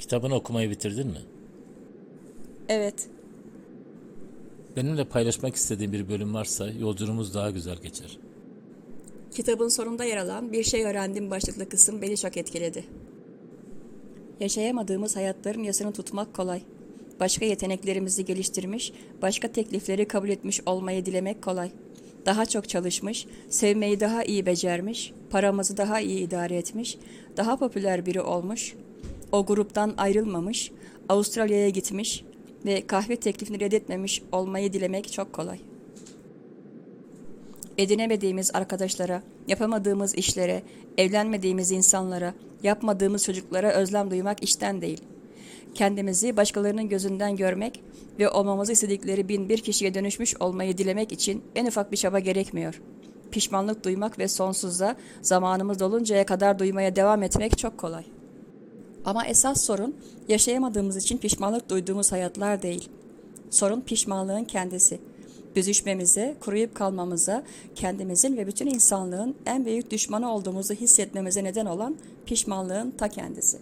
Kitabını okumayı bitirdin mi? Evet, Benimle paylaşmak istediğin bir bölüm varsa yolculuğumuz daha güzel geçer. kitabın sonunda yer alan Bir Şey Öğrendim başlıklı kısım beni çok etkiledi. Yaşayamadığımız hayatların yasını tutmak kolay. Başka yeteneklerimizi geliştirmiş, başka teklifleri kabul etmiş olmayı dilemek kolay. Daha çok çalışmış, sevmeyi daha iyi becermiş, paramızı daha iyi idare etmiş, daha popüler biri olmuş, o gruptan ayrılmamış, Avustralya'ya gitmiş ve kahve teklifini reddetmemiş olmayı dilemek çok kolay. Edinemediğimiz arkadaşlara, yapamadığımız işlere, evlenmediğimiz insanlara, yapmadığımız çocuklara özlem duymak işten değil. Kendimizi başkalarının gözünden görmek ve olmamızı istedikleri bin bir kişiye dönüşmüş olmayı dilemek için en ufak bir çaba gerekmiyor. Pişmanlık duymak ve sonsuzda zamanımız doluncaya kadar duymaya devam etmek çok kolay. Ama esas sorun yaşayamadığımız için pişmanlık duyduğumuz hayatlar değil. Sorun pişmanlığın kendisi. Büzüşmemize, kuruyup kalmamıza, kendimizin ve bütün insanlığın en büyük düşmanı olduğumuzu hissetmemize neden olan pişmanlığın ta kendisi.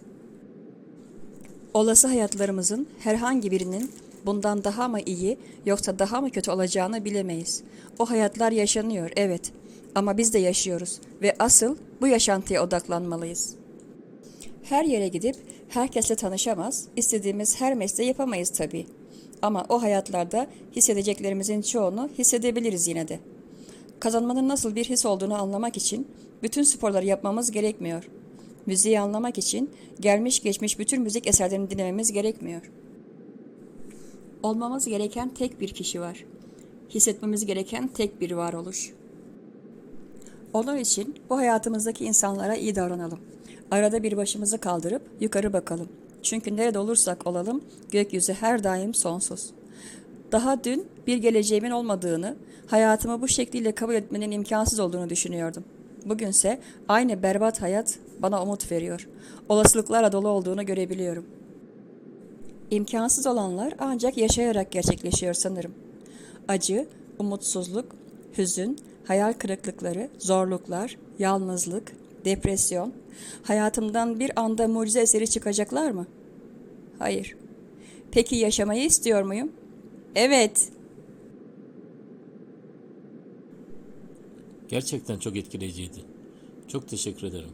Olası hayatlarımızın herhangi birinin bundan daha mı iyi yoksa daha mı kötü olacağını bilemeyiz. O hayatlar yaşanıyor, evet. Ama biz de yaşıyoruz ve asıl bu yaşantıya odaklanmalıyız. Her yere gidip herkesle tanışamaz, istediğimiz her mesleği yapamayız tabii. Ama o hayatlarda hissedeceklerimizin çoğunu hissedebiliriz yine de. Kazanmanın nasıl bir his olduğunu anlamak için bütün sporları yapmamız gerekmiyor. Müziği anlamak için gelmiş geçmiş bütün müzik eserlerini dinlememiz gerekmiyor. Olmamız gereken tek bir kişi var. Hissetmemiz gereken tek bir varoluş. Onun için bu hayatımızdaki insanlara iyi davranalım. Arada bir başımızı kaldırıp yukarı bakalım. Çünkü nerede olursak olalım gökyüzü her daim sonsuz. Daha dün bir geleceğimin olmadığını, hayatımı bu şekliyle kabul etmenin imkansız olduğunu düşünüyordum. Bugünse aynı berbat hayat bana umut veriyor. Olasılıklarla dolu olduğunu görebiliyorum. İmkansız olanlar ancak yaşayarak gerçekleşiyor sanırım. Acı, umutsuzluk, hüzün, hayal kırıklıkları, zorluklar, yalnızlık, depresyon, hayatımdan bir anda mucize eseri çıkacaklar mı? Hayır. Peki yaşamayı istiyor muyum? Evet. Gerçekten çok etkileyiciydi. Çok teşekkür ederim.